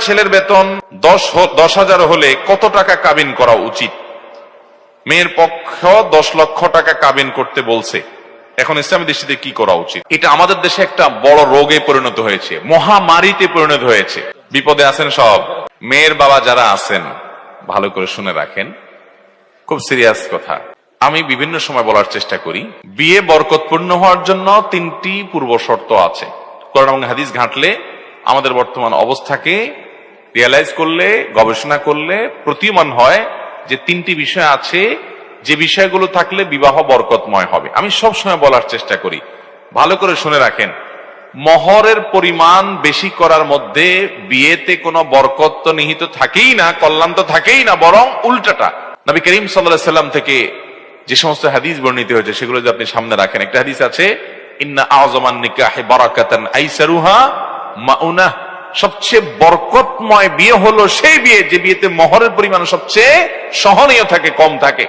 ছেলের বেতন দশ দশ হাজার হলে কত টাকা কাবিন করা উচিত? মেয়ের পক্ষ দশ লক্ষ টাকা কাবিন করতে বলছে। এখন ইসলামী দৃষ্টিতে কি করা উচিত? এটা আমাদের দেশে একটা বড় রোগে পরিণত হয়েছে, মহামারীতে পরিণত হয়েছে। বিপদে আছেন সব। মেয়ের বাবা যারা আছেন, ভালো করে শুনে রাখেন। খুব সিরিয়াস কথা। আমি বিভিন্ন সময় বলার চেষ্টা করি, বিয়ে বরকতপূর্ণ হওয়ার জন্য তিনটি পূর্ব শর্ত আছে। কোরআন এবং হাদিস ঘাঁটলে আমাদের বর্তমান অবস্থাকে রিয়ালাইজ করলে, গবেষণা করলে প্রতীয়মান হয় যে তিনটি বিষয় আছে, যে বিষয়গুলো থাকলে বিবাহ বরকতময় হবে। আমি সব সময় বলার চেষ্টা করি, ভালো করে শুনে রাখেন, মহরের পরিমাণ বেশি করার মধ্যে বিয়েতে কোনো বরকত তো নিহিত থাকেই না, কল্যাণ তো থাকেই না, বরং উল্টাটা। নবী করিম সাল্লাহ সাল্লাম থেকে যে সমস্ত হাদিস বর্ণিত হয়েছে, সেগুলো যদি আপনি সামনে রাখেন, একটা হাদিস আছে, ইন্না আজমান নিকাহে বারাকাতান আইসারুহা মাউনা সবচেয়ে বরকতময় বিয়ে হলো সেই বিয়ে যে বিয়েতে মহরের পরিমাণ সবচেয়ে সহনীয় থাকে, কম থাকে।